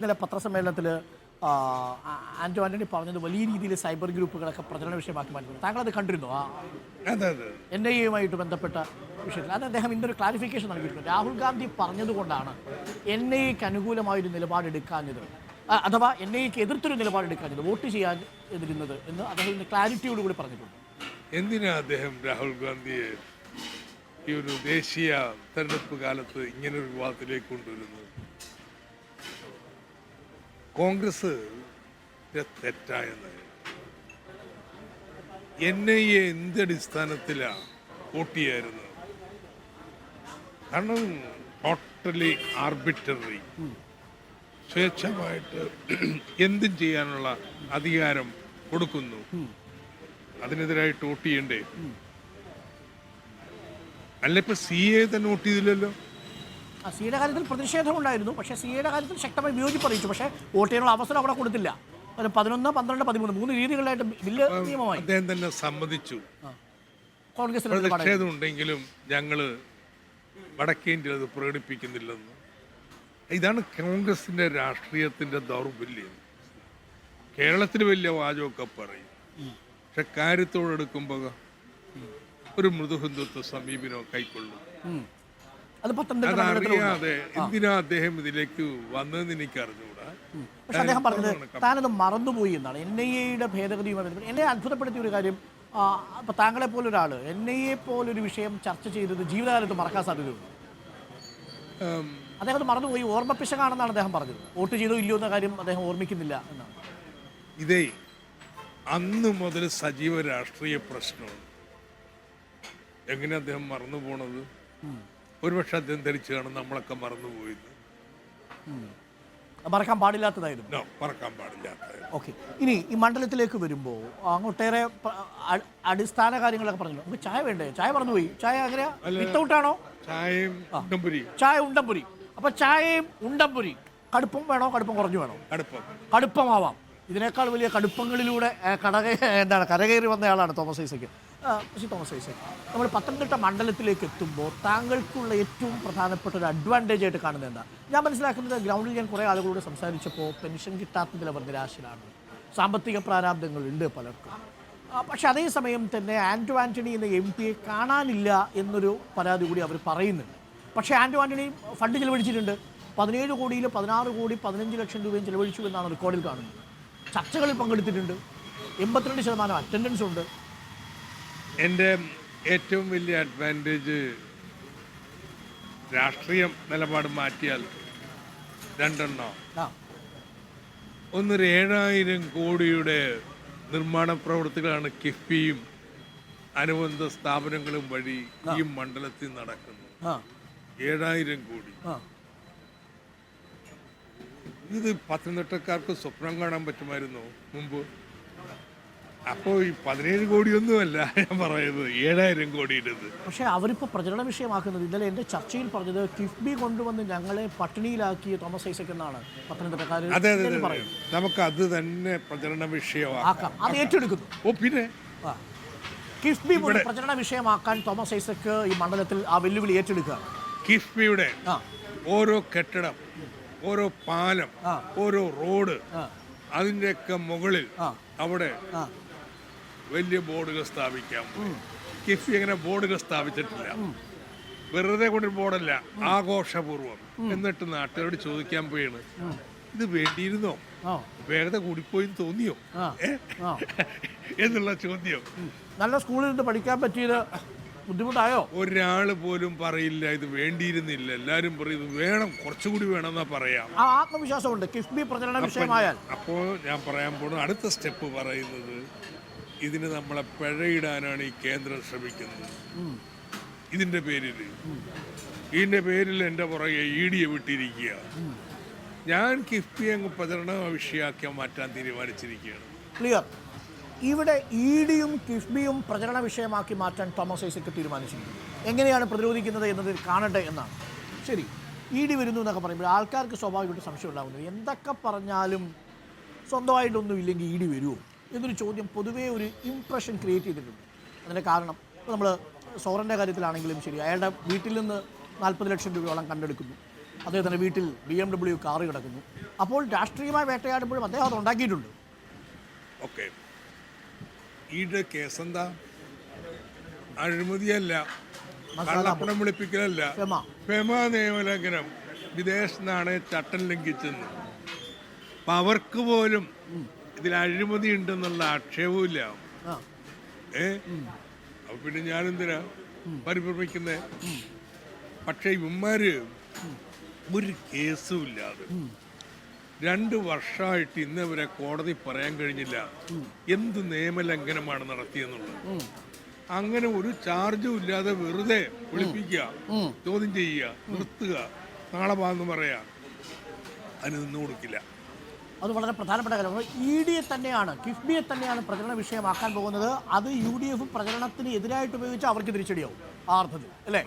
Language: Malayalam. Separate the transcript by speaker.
Speaker 1: ഇന്നലെ പത്രസമ്മേളനത്തിൽ ആന്റോ ആന്റണി പറഞ്ഞത് വലിയ രീതിയിൽ സൈബർ ഗ്രൂപ്പുകളൊക്കെ പ്രചരണ വിഷയമാക്കി മാറ്റുന്നു താങ്കൾ അത് കണ്ടിരുന്നു ആ എൻ ഐ എയുമായിട്ട് ബന്ധപ്പെട്ട വിഷയത്തിൽ അത് അദ്ദേഹം ഇന്നൊരു ക്ലാരിഫിക്കേഷൻ നൽകിയിട്ടുണ്ട്. രാഹുൽ ഗാന്ധി പറഞ്ഞതുകൊണ്ടാണ് എൻ ഐ എക്ക് അനുകൂലമായൊരു നിലപാടെടുക്കാഞ്ഞത്. അഥവാ എൻ ഐ എക്ക് എതിർത്തൊരു നിലപാടെടുക്കാഞ്ഞത് വോട്ട് ചെയ്യാൻ എതിരുന്നത് എന്ന് അദ്ദേഹം ഇന്ന് ക്ലാരിറ്റിയോടുകൂടി പറഞ്ഞിട്ടുണ്ട്.
Speaker 2: എന്തിനാ അദ്ദേഹം രാഹുൽ ഗാന്ധിയെ ഈ ഒരു ദേശീയ തെരഞ്ഞെടുപ്പ് കാലത്ത് ഇങ്ങനൊരു വിവാദത്തിലേക്ക് കൊണ്ടുവരുന്നത്? കോൺഗ്രസ് തെറ്റായ നയം. എൻ ഐ എ എന്തടിസ്ഥാനത്തിലാണ് വോട്ട് ചെയ്യായിരുന്നത് കാരണം ടോട്ടലി ആർബിറ്ററി. സ്വേച്ഛമായിട്ട് എന്തും ചെയ്യാനുള്ള അധികാരം കൊടുക്കുന്നു. അതിനെതിരായിട്ട് വോട്ട് ചെയ്യണ്ടേ? അല്ല ഇപ്പൊ സി എ തന്നെ വോട്ട് ചെയ്തില്ലല്ലോ?
Speaker 1: സിയുടെ കാര്യത്തിൽ പ്രതിഷേധമുണ്ടായിരുന്നു. പക്ഷേ സിയുടെ കാര്യത്തിൽ ശക്തമായി വിയോജിപ്പ് അറിയിച്ചു. പക്ഷേ വോട്ട് ചെയ്യാനുള്ള അവസരം അവിടെ കൊടുത്തില്ല. ഒരു പതിനൊന്ന് പന്ത്രണ്ട് പതിമൂന്ന് മൂന്ന് രീതികളിലായിട്ട് ബില്ല് നിയമമായി.
Speaker 2: അദ്ദേഹം തന്നെ സമ്മതിച്ചു.
Speaker 1: കോൺഗ്രസ് പ്രതിഷേധമുണ്ടെങ്കിലും
Speaker 2: ഞങ്ങൾ ഉണ്ടെങ്കിലും ഞങ്ങൾ വടക്കേന്ത്യ അത് പ്രകടിപ്പിക്കുന്നില്ലെന്ന്. ഇതാണ് കോൺഗ്രസിന്റെ രാഷ്ട്രീയത്തിന്റെ ദൗർബല്യം. കേരളത്തിൽ വലിയ വാചകമൊക്കെ പറയും. പക്ഷെ കാര്യത്തോടെടുക്കുമ്പോൾ ഒരു മൃദുഹിന്ദുത്വ സമീപനം കൈക്കൊള്ളും.
Speaker 1: അത് പത്തനംതിട്ട മണ്ഡലത്തിലുണ്ട്.
Speaker 2: അതറിയാതെ എന്തിനാ അദ്ദേഹം ഇതിലേക്ക് വന്നതെന്ന് എനിക്ക് അറിഞ്ഞുകൂടാ
Speaker 1: പക്ഷെ അദ്ദേഹം പറഞ്ഞത് താനത് മറന്നുപോയി എന്നാണ്. എൻ ഐ എയുടെ ഭേദഗതിയുമായി എന്നെ അത്ഭുതപ്പെടുത്തിയ ഒരു കാര്യം അപ്പോൾ അപ്പൊ താങ്കളെ പോലൊരാൾ എൻ ഐ എ പോലൊരു വിഷയം ചർച്ച ചെയ്തത് ജീവിതകാലത്ത് മറക്കാൻ സാധ്യതയുണ്ട്. അദ്ദേഹം മറന്നുപോയി. ഓർമ്മപ്പിശകാണെന്നാണ് അദ്ദേഹം പറഞ്ഞത്. വോട്ട് ചെയ്തോ ഇല്ലയോ എന്ന കാര്യം അദ്ദേഹം ഓർമ്മിക്കുന്നില്ല എന്നാണ്.
Speaker 2: ഇതേ അന്ന് മുതൽ സജീവ രാഷ്ട്രീയ പ്രശ്നമാണ് എങ്ങനെ അദ്ദേഹം മറന്നു പോണത് ഒരുപക്ഷെ അദ്ദേഹം ധരിച്ചു കാണും നമ്മളൊക്കെ
Speaker 1: മറന്നുപോയി മറക്കാൻ പാടില്ലാത്തതായിരുന്നു.
Speaker 2: നോ മറക്കാൻ പാടില്ലാത്ത
Speaker 1: ഓക്കെ ഇനി ഈ മണ്ഡലത്തിലേക്ക് വരുമ്പോൾ അങ്ങോട്ടേറെ അടിസ്ഥാന കാര്യങ്ങളൊക്കെ പറഞ്ഞു നമുക്ക് ചായ വേണ്ടേ? ചായ മറന്നുപോയി. ചായ അങ്ങനെയാണോ വിത്തൗട്ടാണോ?
Speaker 2: ചായയും ഉണ്ടംപുരി.
Speaker 1: ചായ ഉണ്ടംപുരി. അപ്പൊ ചായയും ഉണ്ടംപുരി. കടുപ്പം വേണോ? കടുപ്പം കുറഞ്ഞു വേണോ?
Speaker 2: കടുപ്പം.
Speaker 1: കടുപ്പമാവാം. ഇതിനേക്കാൾ വലിയ കടുപ്പങ്ങളിലൂടെ കടക എന്താണ് കരകയറി വന്നയാളാണ് തോമസ് ഐസക്ക്. ശ്രീ തോമസ് ഐസക് നമ്മൾ പത്തനംതിട്ട മണ്ഡലത്തിലേക്ക് എത്തുമ്പോൾ താങ്കൾക്കുള്ള ഏറ്റവും പ്രധാനപ്പെട്ട ഒരു അഡ്വാന്റേജ് ആയിട്ട് കാണുന്നത് എന്താ? ഞാൻ മനസ്സിലാക്കുന്നത് ഗ്രൗണ്ടിൽ ഞാൻ കുറേ ആളുകളോട് സംസാരിച്ചപ്പോൾ പെൻഷൻ കിട്ടാത്തതിൽ അവർ നിരാശരാണ്. സാമ്പത്തിക പ്രാരാബ്ദങ്ങളുണ്ട് പലർക്കും. പക്ഷേ അതേസമയം തന്നെ ആന്റോ ആന്റണി എന്ന എം പിയെ കാണാനില്ല എന്നൊരു പരാതി കൂടി അവർ പറയുന്നുണ്ട്. പക്ഷേ ആന്റോ ആന്റണി ഫണ്ട് ചിലവഴിച്ചിട്ടുണ്ട്. പതിനേഴ് കോടിയിൽ പതിനാറ് കോടി പതിനഞ്ച് ലക്ഷം രൂപയും ചിലവഴിച്ചു എന്നാണ് റെക്കോർഡിൽ കാണുന്നത്. ചർച്ചകളിൽ പങ്കെടുത്തിട്ടുണ്ട്. എൺപത്തിരണ്ട് ശതമാനം അറ്റൻഡൻസ് ഉണ്ട്.
Speaker 2: എന്റെ ഏറ്റവും വലിയ അഡ്വാന്റേജ് രാഷ്ട്രീയ നിലപാട് മാറ്റിയാൽ രണ്ടെണ്ണം? ഒന്നൊരു ഏഴായിരം കോടിയുടെ നിർമ്മാണ പ്രവൃത്തികളാണ് കിഫ്ബിയും അനുബന്ധ സ്ഥാപനങ്ങളും വഴി ഈ മണ്ഡലത്തിൽ നടക്കുന്നത്. ഏഴായിരം കോടി. ഇത് പത്തനംതിട്ടക്കാർക്ക് സ്വപ്നം കാണാൻ പറ്റുമായിരുന്നു മുമ്പ്? അപ്പോൾ ഈ പതിനേഴ് കോടിയൊന്നുമല്ല ഞാൻ പറയുന്നത് ഏഴായിരം കോടിയുടേത്
Speaker 1: പക്ഷേ അവരിപ്പോൾ പ്രചരണ വിഷയമാക്കുന്നത് ഇന്നലെ എന്റെ ചർച്ചയിൽ പറഞ്ഞത് കിഫ്ബി കൊണ്ടുവന്ന് ഞങ്ങളെ പട്ടിണിയിലാക്കിയ തോമസ് ഐസക് എന്നാണ് പത്തനംതിട്ടക്കാർ
Speaker 2: അതെ അതെ അതെ നമുക്ക് അത് തന്നെ പ്രചരണ വിഷയമാക്കാം.
Speaker 1: അത് ഏറ്റെടുക്കുന്നു.
Speaker 2: ഓ പിന്നെ?
Speaker 1: കിഫ്ബി പ്രചരണ വിഷയമാക്കാൻ തോമസ് ഐസക് ഈ മണ്ഡലത്തിൽ ആ വെല്ലുവിളി ഏറ്റെടുക്കുക.
Speaker 2: കിഫ്ബിയുടെ ഓരോ കെട്ടിടം ഓരോ പാലം ഓരോ റോഡ് അതിന്റെയൊക്കെ മുകളിൽ അവിടെ വലിയ ബോർഡുകൾ സ്ഥാപിക്കാൻ പോയി. കിഫ്ബി അങ്ങനെ ബോർഡുകൾ സ്ഥാപിച്ചിട്ടില്ല. വെറുതെ കൊണ്ടൊരു ബോർഡല്ല ആഘോഷപൂർവം എന്നിട്ട് നാട്ടുകാരോട് ചോദിക്കാൻ പോയാണ് ഇത് വേണ്ടിയിരുന്നോ? വേഗത കൂടിപ്പോയി തോന്നിയോ? എന്നുള്ള ചോദ്യം.
Speaker 1: നല്ല സ്കൂളിൽ നിന്ന് പഠിക്കാൻ പറ്റിയത് ബുദ്ധിമുട്ടായോ?
Speaker 2: ഒരാൾ പോലും പറയില്ല ഇത് വേണ്ടിയിരുന്നില്ല. എല്ലാരും പറയും ഇത് വേണം കുറച്ചുകൂടി വേണം എന്നാ
Speaker 1: പറയാം ആത്മവിശ്വാസമുണ്ട് കിഫ്ബി പ്രചരണ വിഷയമായാൽ.
Speaker 2: അപ്പോൾ ഞാൻ പറയാൻ പോണ അടുത്ത സ്റ്റെപ്പ് പറയുന്നത് ഇതിന് നമ്മളെ പിഴയിടാനാണ് ഈ കേന്ദ്രം ശ്രമിക്കുന്നത്. ഇതിന്റെ പേരിൽ ഇതിന്റെ പേരിൽ എന്റെ പുറകെ ഇ ഡിയെ വിട്ടിരിക്കുക. ഞാൻ കിഫ്ബി അങ്ങ് പ്രചരണ വിഷയമാക്കി മാറ്റാൻ തീരുമാനിച്ചിരിക്കുകയാണ്.
Speaker 1: ക്ലിയർ. ഇവിടെ ഇ ഡിയും കിഫ്ബിയും പ്രചരണ വിഷയമാക്കി മാറ്റാൻ തോമസ് ഐസക്ക് തീരുമാനിച്ചിരിക്കുന്നു. എങ്ങനെയാണ് പ്രതിരോധിക്കുന്നത് എന്നത് കാണട്ടെ എന്നാണ്. ശരി. ഇ ഡി വരുന്നു എന്നൊക്കെ പറയുമ്പോൾ ആൾക്കാർക്ക് സ്വാഭാവികമായിട്ട് സംശയം ഉണ്ടാകുന്നത് എന്തൊക്കെ പറഞ്ഞാലും സ്വന്തമായിട്ടൊന്നും ഇല്ലെങ്കിൽ ഇ ഡി വരുമോ? എന്നൊരു ചോദ്യം പൊതുവേ ഒരു ഇംപ്രഷൻ ക്രിയേറ്റ് ചെയ്തിട്ടുണ്ട്. അതിന്റെ കാരണം ഇപ്പോൾ നമ്മൾ സോറന്റെ കാര്യത്തിലാണെങ്കിലും ശരി അയാളുടെ വീട്ടിൽ നിന്ന് നാൽപ്പത് ലക്ഷം രൂപയോളം കണ്ടെടുക്കുന്നു. അദ്ദേഹത്തിന്റെ വീട്ടിൽ ബി എം ഡബ്ല്യു കാറ് കിടക്കുന്നു. അപ്പോൾ രാഷ്ട്രീയമായി വേട്ടയാടുമ്പോഴും അദ്ദേഹം അത് ഉണ്ടാക്കിയിട്ടുണ്ട്.
Speaker 2: ഓക്കെ. ഈയുടെ കേസ് എന്താ അഴിമതിയല്ല കള്ളപ്പണം വിളിപ്പിക്കലല്ല. ഫെമ നിയമലംഘനം. വിദേശ നാണയ ചട്ടം ലംഘിച്ചെന്ന്. അപ്പം അവർക്ക് പോലും ഇതിൽ അഴിമതി ഉണ്ടെന്നുള്ള ആക്ഷേപമില്ല ഏ? അപ്പൊ പിന്നെ ഞാനെന്തിനാ പരിഭ്രമിക്കുന്നേ? പക്ഷെ ഇവന്മാര് ഒരു കേസും ഇല്ലാതെ രണ്ട് വർഷമായിട്ട് ഇന്ന് ഇവരെ കോടതി പറയാൻ കഴിഞ്ഞില്ല. എന്ത് നിയമലംഘനമാണ് നടത്തിയെന്നുള്ളത്. അങ്ങനെ ഒരു ചാർജും ഇല്ലാതെ വെറുതെ വിളിപ്പിക്കുക ചോദ്യം ചെയ്യുക നിർത്തുക നാളെ വാന്ന് പറയാ. അതിന് നിന്ന് കൊടുക്കില്ല.
Speaker 1: അത് വളരെ പ്രധാനപ്പെട്ട കാര്യമാണ്. ഇ ഡിയെ തന്നെയാണ് കിഫ്ബിയെ തന്നെയാണ് പ്രചരണ വിഷയമാക്കാൻ പോകുന്നത്. അത് യു ഡി എഫ് പ്രചരണത്തിന് എതിരായിട്ട് ഉപയോഗിച്ച് അവർക്ക് തിരിച്ചടിയാവും ആർത്ഥത്തിൽ അല്ലേ?